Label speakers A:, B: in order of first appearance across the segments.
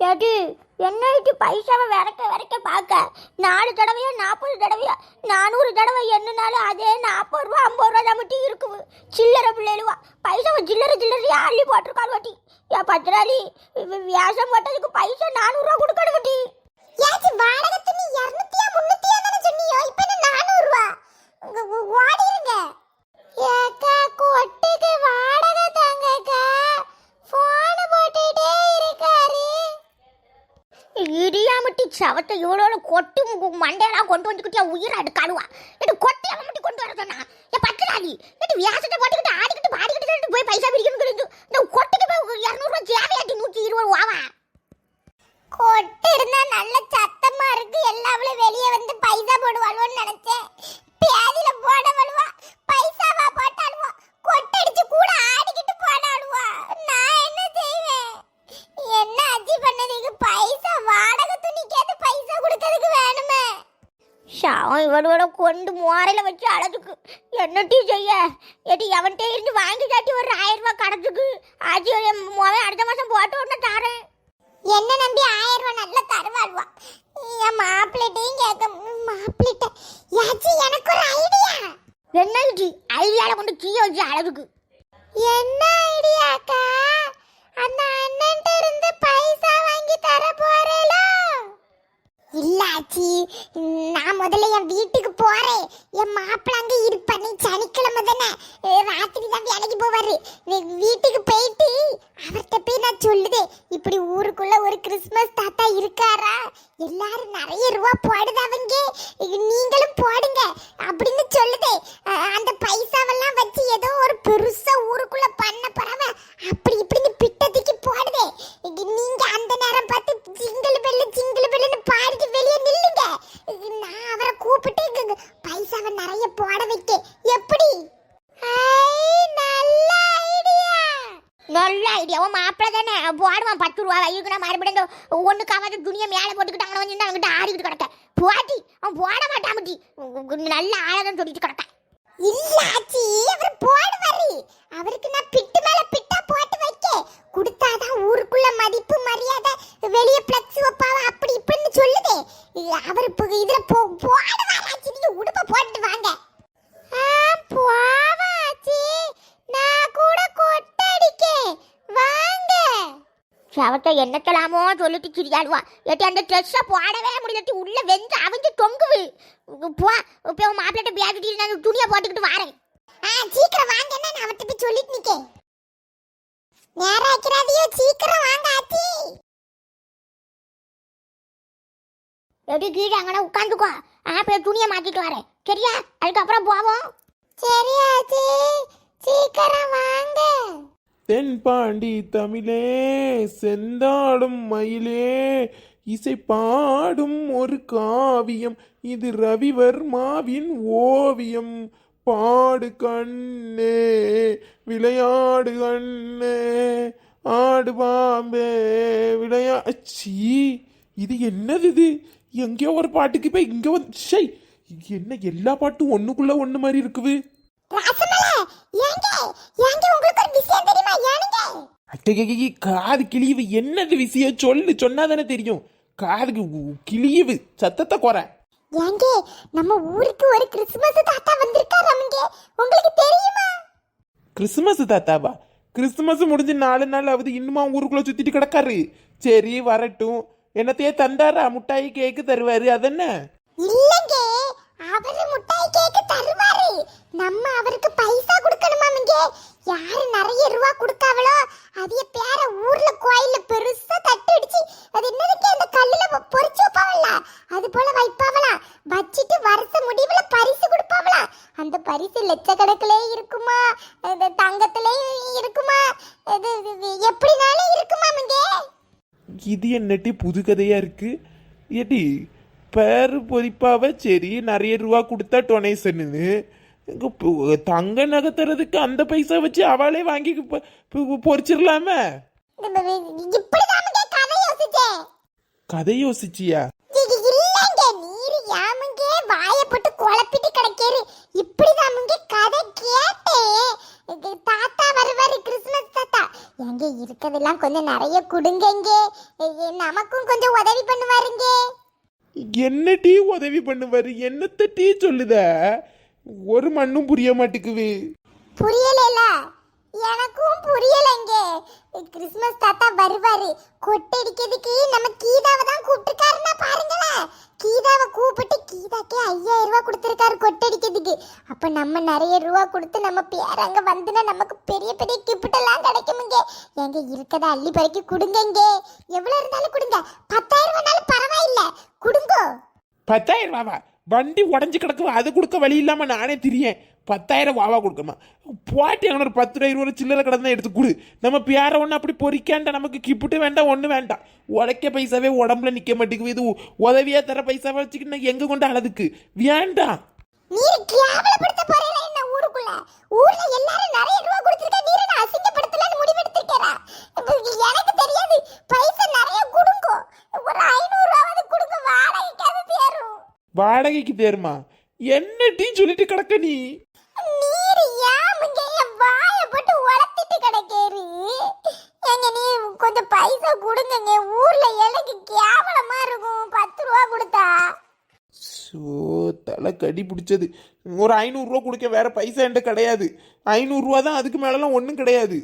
A: எது என்ன இது பைசாவை விறக்க விரக்க பார்க்க? நாலு தடவையோ நாற்பது தடவையோ நானூறு தடவை என்னனாலும் அதே நாற்பது ரூபா ஐம்பது ரூபா தான் மட்டும் இருக்குது. சில்லறை பிள்ளைகளுவா. பைசாவை சில்லறை சில்லறையாக அள்ளி போட்டிருக்காள் வட்டி ஏன் பத்திராளி வியாசம் போட்டதுக்கு பைசா நானூறுரூவா கொடுக்கணும் வட்டி
B: ஏச்சி வாடகை துணி 200 300 தானே சொன்னியோ? இப்போ நானூறுரூவா 400
A: சவத்தை இவ்வளோ கொட்டி மண்டையெல்லாம் கொண்டு வந்துக்கிட்டியா உயிரை? எடுக்காடுவா எட்டு கொட்டி அவன் மட்டும் கொண்டு வர சொன்னா. என் பத்திராளி எட்டு வியாசத்தை போட்டுக்கிட்டு ஆடிக்கிட்டு பாடிக்கிட்டு போய் பைசா பிரிக்கணும் இந்த கொட்டிக்கு போய் இரநூறுவா தேவையாட்டி நூற்றி இருபது ரூபாவா?
B: கொட்டு இருந்தா
A: வாங்கி தாட்டி ஒரு ஆயிரம் ரூபாய் கடத்துக்கு. ஆச்சு அடுத்த மாதம் போட்டு உடனே தரேன்.
B: என்ன நம்பி ஆயிரம் ரூபாய் நல்லா தருவாள்வா? என் மாப்பிள்ளைட்டையும் கேட்க மாப்பிள்ளைட்ட யாச்சி எனக்கு ஒரு ஐடியா
A: என்ன இது? ஐடியாவில் கொண்டு கீழே வச்சு அழகுக்கு.
B: என்ன ஐடியாக்கா அந்த அண்ணன்ட்ட இருந்து பைசா வாங்கி தர போறேலோ? இல்லாச்சி நான் முதல்ல என் வீட்டுக்கு போறேன். என் மாப்பிள்ள அங்க இருப்பானே சனிக்கிழமை தானே? ராத்திரி தான் வேலைக்கு போவாரு. வீட்டுக்கு போயிட்டு அவர்கிட்ட போய் நான் சொல்லுதே இப்படி ஊருக்குள்ள ஒரு கிறிஸ்மஸ் தாத்தா இருக்காரா? எல்லாரும் நிறைய ரூபா போடுதாவங்க நீங்களும் போடுங்க அப்படின்னு சொல்லுதே அந்த பைசாவெல்லாம் வச்சு ஏதோ ஒரு பெருசா ஊருக்குள்ள பண்ண பறவ அப்படி இப்படின்னு பிட்டத்துக்கு போடுதே நீங்க அந்த நேரம் பார்த்து ஜிங்கிள் பெல்லு ஜிங்கிள் பெல்லுன்னு பாடிட்டு வெளியே நில்லுங்க நான் அவரை கூப்பிட்டு இங்க- இங்க பைசாவை நிறைய போட வைக்க எப்படி ஐ, நல்ல ஐடியா
A: நல்ல ஐடியா உன் மாப்பிள்ள தானே போடுவான் பத்து ரூபா வைக்கு நான் மறுபடியும் இந்த ஒன்று காவாத துணியை மேலே போட்டுக்கிட்டு அங்கே வந்து அவங்ககிட்ட ஆடிக்கிட்டு கிடக்க. போட்டி அவன் போட மாட்டான் மட்டி. நல்ல ஆழதான் சொல்லிட்டு கிடக்க.
B: இல்லாச்சி அவர் போடுவாரு. அவருக்கு நான் பிட்டு மேல பிட்டா போட்டு வைக்க. கொடுத்தாதான் ஊருக்குள்ள மதிப்பு மரியாதை வெளியே பிளக்ஸ் வைப்பாவ அப்படி இப்படின்னு சொல்லுதே. அவர் இப்போ இதுல போ போடுவாராச்சி நீங்க உடுப்பை போட்டு வாங்க. ஆ போவாச்சி நான் கூட கொட்டடிக்கேன் வாங்க
A: சவத்தை என்னத்தலாமோ சொல்லிட்டு சிரியாடுவா ஏட்டி அந்த ட்ரெஸ்ஸை போடவே முடியலட்டி உள்ள வெந்து அவிஞ்சு தொங்குவு போ இப்போ உன் மாப்பிள்ளைட்ட பேசிட்டு நான் துணியை போட்டுக்கிட்டு வரேன்.
B: ஆ சீக்கிரம் வாங்கன்னா நான் அவர்கிட்ட போய் சொல்லிட்டு நிக்கேன்? நேரம் ஆக்கிறாதையோ சீக்கிரம் வாங்க ஆச்சி
A: எப்படி கீழே அங்கே உட்காந்துக்கோ. ஆ போய் துணியை மாற்றிட்டு வரேன். சரியா? அதுக்கப்புறம் போவோம்.
B: சரி ஆச்சி சீக்கிரம் வாங்க.
C: தென்பாண்டி தமிழே செந்தாடும் மயிலே இசை பாடும் ஒரு காவியம். இது ரவிவர்மாவின் ஓவியம். பாடு கண்ணே விளையாடு கண்ணே ஆடு பாம்பே விளையா சீ இது என்னது இது? எங்கேயோ ஒரு பாட்டுக்கு போய் இங்க வந்து ஷை என்ன எல்லா பாட்டும் ஒண்ணுக்குள்ள ஒண்ணு மாதிரி இருக்குது? அட்டகி காது கிழியுது என்னது விஷயம்? சொல்லு சொன்னாதானே தெரியும். காதுக்கு கிழியுது சத்தத்தை குறை.
B: ஏங்க நம்ம ஊருக்கு ஒரு கிறிஸ்மஸ் தாத்தா வந்திருக்காராமுங்க உங்களுக்கு தெரியுமா?
C: கிறிஸ்மஸ் தாத்தாவா? கிறிஸ்துமஸ் முடிஞ்சு நாலு நாள் ஆகுது இன்னுமா ஊருக்குள்ள சுத்திட்டு கிடக்காரு. சரி வரட்டும். என்னத்தையே தந்தாரா முட்டாய் கேக்கு தருவாரு அதென்ன?
B: இல்லங்க அவரு முட்டாய் கேக்கு தருவாரு. நம்ம அவருக்கு பைசா கொடுக்கணுமாமுங்க யாரு நிறைய ரூபா கொடுக்காவளோ அதைய பேர ஊர்ல கோயில்ல பெருசா தட்டு அடிச்சு அது என்னதுக்கு அந்த கல்லுல பொறிச்சு வைப்பாவல அது போல வைப்பாவலாம் வச்சிட்டு வருஷ முடிவுல பரிசு கொடுப்பாவலாம் அந்த பரிசு லட்சக்கணக்கிலே இருக்குமா? அது தங்கத்திலே இருக்குமா? அது இது எப்படினாலும்
C: இது என்னட்டி புது கதையா இருக்கு? ஏட்டி பேரு பொறிப்பாவ சரி நிறைய ரூபா கொடுத்தா டொனேஷன்னு தங்க நகை தரதுக்கு அந்த பைசா வச்சு அவளே வாங்கி பொறிச்சிடலாமே?
B: கதை
C: யோசிச்சியா?
B: எங்க இருக்கதெல்லாம் கொஞ்சம் நிறைய கொடுங்கங்க. எ- நமக்கும் கொஞ்சம் உதவி பண்ணுவாருங்க.
C: என்ன டீ உதவி பண்ணுவார்? என்னத்த டீ சொல்லுத? ஒரு மண்ணும் புரிய மாட்டேங்குது.
B: புரியலைல. எனக்கும் புரியலைங்க கிறிஸ்மஸ் தாத்தா வருவாரு. கொட்டடிக்கிறதுக்கு நம்ம கீதாவை தான் கூப்பிட்டுருக்காருன்னா பாருங்களேன். கீதாவை கூப்பிட்டு கீதாக்கே ஐயாயிரம் ரூபா கொடுத்துருக்காரு கொட்டடிக்கிறதுக்கு அப்போ நம்ம நிறைய ரூபா கொடுத்து நம்ம பேர் அங்கே வந்துன்னா நமக்கு பெரிய பெரிய gift கிடைக்குமுங்க. எங்க இருக்கதை அள்ளி பறிக்கி கொடுங்கங்க எவ்வளோ இருந்தாலும் கொடுங்க. பத்தாயிரம் வேணாலும் கொடுங்கோ.
C: பத்தாயிரம் ரூபாவா? வண்டி உடஞ்சி கிடக்கு அது கொடுக்க வழி இல்லாம நானே திரியேன். பத்தாயிரம் வாவா கொடுக்கணுமா போட்டி அங்கே ஒரு பத்து ரூபாய் இருபது சில்லறை கடந்த எடுத்து கொடு. நம்ம பேர ஒன்று அப்படி பொறிக்காண்டா நமக்கு கிப்பிட்டு வேண்டாம் ஒன்றும் வேண்டாம். உழைக்க பைசாவே உடம்புல நிற்க மாட்டேங்குது இது உதவியா தர பைசாவை வச்சுக்கிட்டு எங்கே கொண்டு அழதுக்கு வேண்டாம்.
B: ஊர்ல எல்லாரும் நிறைய ரூபா கொடுத்திருக்க நீர் அசிங்கப்படுத்தலன்னு முடிவெடுத்திருக்கறா எனக்கு தெரியாது. பைசா நிறைய கொடுங்கோ. ஒரு ஐநூறு ரூபாவது கொடுங்க வாடகைக்காவது தேரும்.
C: வாடகைக்கு தேருமா? என்ன டீ சொல்லிட்டு கிடக்க நீ?
B: நீர் யாமுங்க என் வாய போட்டு உளத்திட்டு கிடக்கேரு எங்க நீ கொஞ்சம் பைசா கொடுங்கங்க ஊர்ல எனக்கு கேவலமா இருக்கும் பத்து ரூபா கொடுத்தா.
C: ஸோ தலை கடி பிடிச்சது. ஒரு ஐநூறுரூவா கொடுக்க வேற பைசா என்கிட்ட கிடையாது. ஐநூறுரூவா தான் அதுக்கு மேலலாம் ஒன்றும் கிடையாது.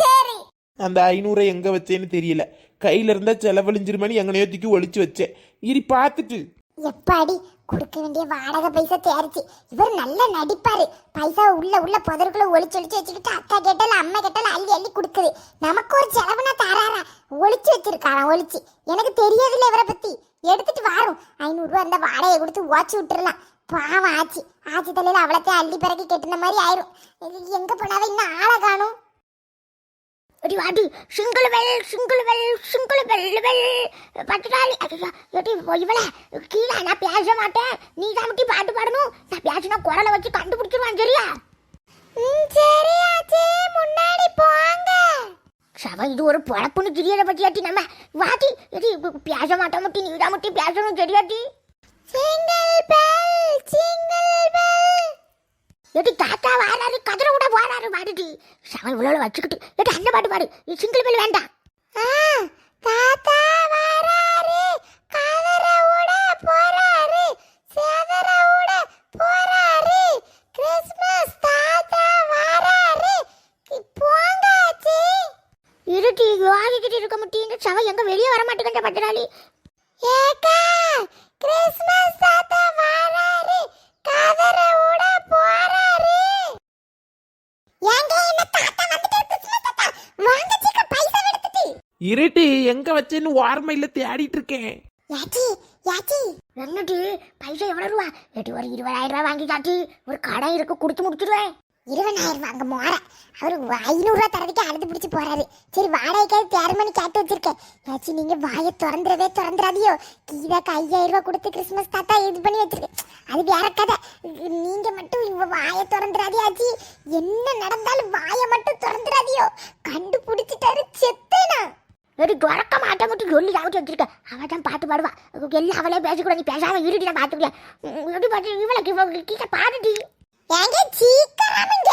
B: சரி.
C: அந்த ஐநூறை எங்கே வச்சேன்னு தெரியல. கையில இருந்தால் செலவழிஞ்சிருமணி எங்கனையோ தூக்கி ஒழிச்சு வச்சேன். இரி பார்த்துட்டு
B: எப்பாடி? கொடுக்க வேண்டிய வாடகை பைசா தேர்ச்சி. இவர் நல்லா நடிப்பாரு. பைசா உள்ள உள்ள புதருக்குள்ள ஒளிச்சு ஒளிச்சு வச்சுக்கிட்டு அக்கா கேட்டாலும் அம்மா கேட்டாலும் அள்ளி அள்ளி கொடுக்குது. நமக்கு ஒரு செலவுனா தராரா? ஒளிச்சு வச்சிருக்காராம் ஒளிச்சு. எனக்கு தெரியாதுல்ல இவரை பத்தி. எடுத்துட்டு வாரும். ஐநூறுரூவா அந்த வாடகையை வாடகை கொடுத்து ஓச்சு விட்டுறலாம். பாவம் ஆச்சு. ஆச்சு தலையில் அவ்வளோத்தையும் அள்ளி பிறகு கெட்டின மாதிரி ஆயிரும். எங்கே போனாலும் போனாவே இன்னும் ஆளை காணும்.
A: எடி வாடி single bell single bell single bell bell பட்டுடாலி ஐயோ எடி இவளே. கீழே நான் பேச மாட்டேன். நீ தான் மட்டும் பாட்டு பாடணும். நான் பேசினா குரலை வச்சு கண்டுபிடிச்சிருவான் சரியா?
B: ம், சரி ஆச்சி. முன்னாடி போங்க.
A: சவ இது ஒரு பொழப்புன்னு தெரியல பத்தியாட்டி நம்ம வாட்டி. எடி பேச மாட்டோம் மட்டும் நீ தான் மட்டும் பேசணும் சரியாட்டி
B: சிங்கிள் பெல் சிங்கிள் பெல்
A: எடி தாத்தா வாராரு கதிர விட சவ இவ்வளோ வச்சுக்கிட்டு. எடி அந்த பாட்டு பாடு. இது சிங்கிள் பெல் வேண்டாம்.
B: ஆ, தாத்தா வராரு. விட போறாரு. விட போறாரு. கிறிஸ்மஸ் தாத்தா வராரு. கி- போங்க ஆச்சி
A: இருட்டி வாங்கிக்கிட்டு இருக்க முடியும் சவ எங்க வெளியே வர மாட்டேங்கிற பட்டுடாலி
B: ஏக்கா
C: இருட்டு எங்கே வச்சேன்னு ஓர்மையில் தேடிட்டு இருக்கேன்
B: யாச்சி யாச்சி.
A: என்னடி பைசா எவ்வளோ ரூபா? எட்டு ஒரு இருபதாயிரம் ரூபா வாங்கி காட்டி ஒரு கடை இருக்கு கொடுத்து முடிச்சிடுவேன்
B: இருபதாயிரம் வாங்க மோர. அவரு ஐநூறுரூவா தரதுக்கு அழுது பிடிச்சி போறாரு. சரி வாடகைக்காவது தேர்மணி கேட்டு வச்சிருக்கேன். யாச்சி நீங்க வாயை திறந்துடவே திறந்துடாதியோ. கீதாக்கு ஐயாயிரம் ரூபா கொடுத்து கிறிஸ்மஸ் தாத்தா இது பண்ணி வச்சிருக்கேன். அது வேற கதை. நீங்க மட்டும் இவ வாயை திறந்துடாதியாச்சி என்ன நடந்தாலும் வாயை மட்டும் திறந்துடாதியோ. கண்டுபிடிச்சிட்டாரு செத்தேனா.
A: எடி துறக்க மாட்ட மட்டும் சொல்லி யாவது வச்சிருக்க? அவ தான் பாட்டு பாடுவா. எல்லாம் அவளே பேசக்கூடாது நீ பேசாம இருடி நான் பார்த்துக்கல எப்படி பார்த்து இவளுக்கு இவளுக்கு கீழே பாடுடி.
B: ஏங்க சீக்கிரமுங்க.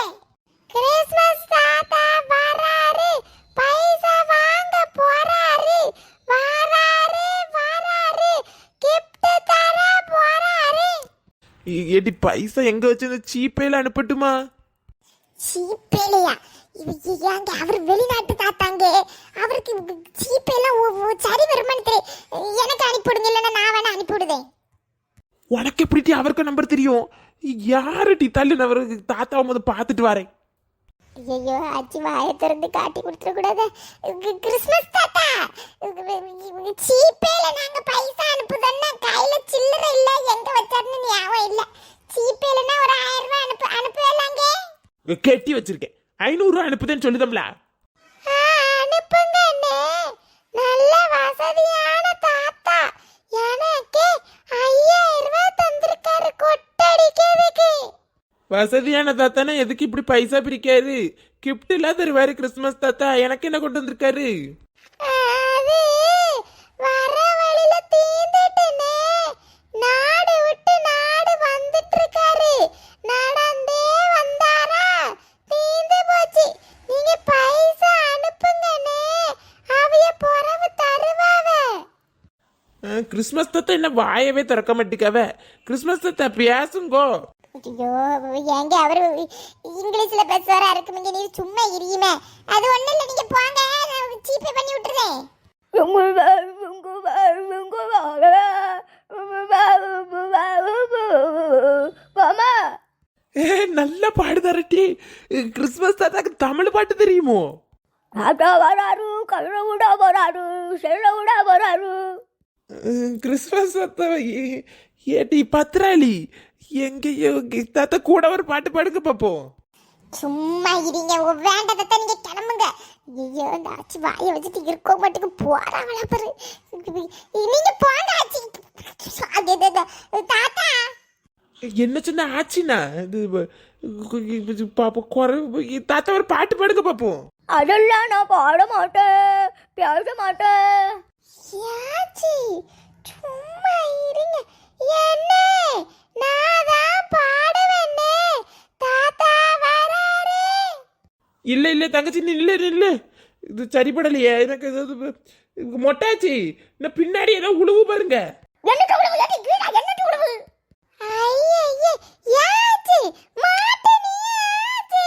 B: கிறிஸ்மஸ் தாத்தா வராரு. பைசா வாங்க போறாரு. வராரு வராரு. gift தர போறாரு.
C: ஏடி பைசா எங்கே வச்சு இந்த சீப்பையில் அனுப்பட்டுமா
B: சீப்பேலையா ஏங்க அவர் வெளிநாட்டு தாத்தாங்க அவருக்கு சீப்பேலாம் சரி வருமானு தெரியும் எனக்கு அனுப்பிவிடுங்க இல்லைன்னா நான் வேணா அனுப்பிவிடுதேன்
C: உனக்கு எப்படி அவருக்கு நம்பர் தெரியும்? யாருடி தள்ளு நான் அவருக்கு தாத்தாவை முத பார்த்துட்டு வரேன்.
B: ஐயோ ஆச்சி வாயை திறந்து காட்டி கொடுத்துட கூடாது. கிறிஸ்மஸ் தாத்தா. சீப்பேல நாங்க பைசா அனுப்புதோன்னா கையில சில்லறை இல்ல. எங்க வச்சாருன்னு ஞாபகம் இல்ல. சீப்பேலனா ஒரு ஆயிரம் ரூபாய் அனுப்பு அனுப்புவலாங்க.
C: கெட்டி வச்சிருக்கேன். ஐநூறுரூவா அனுப்புதேன்னு சொல்லுதம்ல.
B: வசதியான
C: தாத்தானா? எதுக்கு இப்படி பைசா பிரிக்காரு? கிஃப்ட் எல்லாம் தருவாரு கிறிஸ்மஸ் தாத்தா. எனக்கு என்ன கொண்டு வந்திருக்காரு? கிறிஸ்மஸ் தத்தை என்ன வாயவே திறக்க மாட்டேக்காவ? கிறிஸ்மஸ் தத்தை பேசுங்கோ.
B: ஐயோ ஏங்க அவரு இங்கிலீஷ்ல பேசுவாரா? இருக்குமீங்க நீ சும்மா இரியுமே. அது ஒண்ணு இல்ல நீங்க போங்க நான் ஜிபே பண்ணி விட்டுறேன்.
C: நல்ல பாடு தரட்டி. கிறிஸ்மஸ் தாத்தாக்கு தமிழ் பாட்டு தெரியுமோ?
A: தாத்தா வராரு கழுத விட வராரு செல்ல விட வராரு.
C: அஹ், கிறிஸ்மஸ் தாத்தா ஏட்டி பத்ராளி. எங்கேயோ கி- தாத்தா கூட ஒரு பாட்டு பாடுங்க பாப்போம்.
B: சும்மா இருங்க. வேண்டதை நீங்க கிளம்புங்க. ஐயோ இந்த ஆச்சி வாயை வச்சுட்டு இருக்க மாட்டுக்கு போறாங்களா பாரு. நீங்க போங்க ஆச்சி. தாத்தா.
C: என்ன சின்ன ஆச்சுண்ணா இது பாப்போம் குறை தாத்தா ஒரு பாட்டு பாடுங்க பாப்போம்.
A: அதெல்லாம் நான் பாட மாட்டேன். பேச மாட்டேன்.
B: யாச்சி சும்மா இருங்க. என்ன? நான்
C: இல்ல இல்ல தங்கச்சி நீ இல்ல இல்ல இது சரிப்படலையே. எனக்கு மொட்டாச்சி. இந்த பின்னாடி ஏதோ உழுவு பாருங்க
A: என்னட்டு உழவு ஏட்டி கீழா என்னட்டு உழவு
B: ஐயே யாச்சி மாட்டு நீ ஆச்சி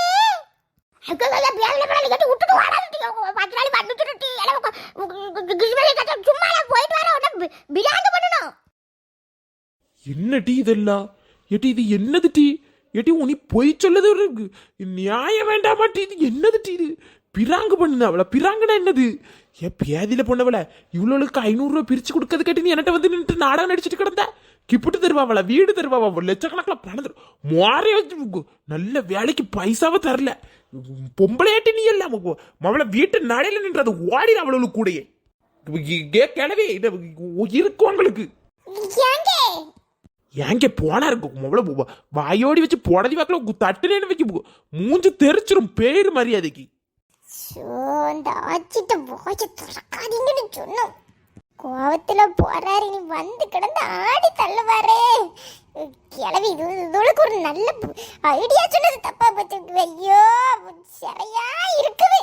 A: அக்கா பேரல பேரல கேட்டு விட்டுட்டு வாடாட்டி பத்து நாள் வந்துட்டு கிருஷ்ணகிரி கட்ட சும்மா போயிட்டு வர உடனே பிரியாணி பண்ணணும்
C: என்ன டீ இதெல்லாம் ஏட்டி இது என்னது டீ? ஏட்டி உனி பொய் சொல்லது ஒரு நியாயம் வேண்டாமா டீ? இது என்னது டீ இது? பிராங்கு பண்ணுன அவளை பிராங்குனா என்னது? ஏ பேதியில் பொண்ணவள இவ்வளோளுக்கு ஐநூறுரூவா பிரிச்சு கொடுக்கறது கேட்டு நீ என்கிட்ட வந்து நின்று நாடகம் நடிச்சிட்டு கிடந்த? கிப்பிட்டு தருவாவள வீடு தருவாவா லட்சக்கணக்கில் பணம் தரும் மோரைய வச்சு நல்ல வேலைக்கு பைசாவை தரல. பொம்பளையாட்டி நீ எல்லாம் அவளை வீட்டு நடையில நின்றது ஓடிடு அவளுக்கு கூடயே. ஏ இது இருக்கும் உங்களுக்கு.
B: ஏங்க
C: போனா இருக்கும் அவ்வளோ வாயோடி வச்சு புடதி வாக்கில் தட்டுனேன்னு வைக்க மூஞ்சி தெரிச்சிரும் பேர் மரியாதைக்கு.
B: ஷோ ஆச்சிட்ட வாய திறக்காதீங்கன்னு சொன்னோம். கோவத்துல போறாரு நீ வந்து கிடந்து ஆடி தள்ளுவாரே. கிளவி இது இதுகளுக்கு ஒரு நல்ல ஐடியா சொன்னது தப்பா போச்சு ஐயோ சரியா இருக்குவே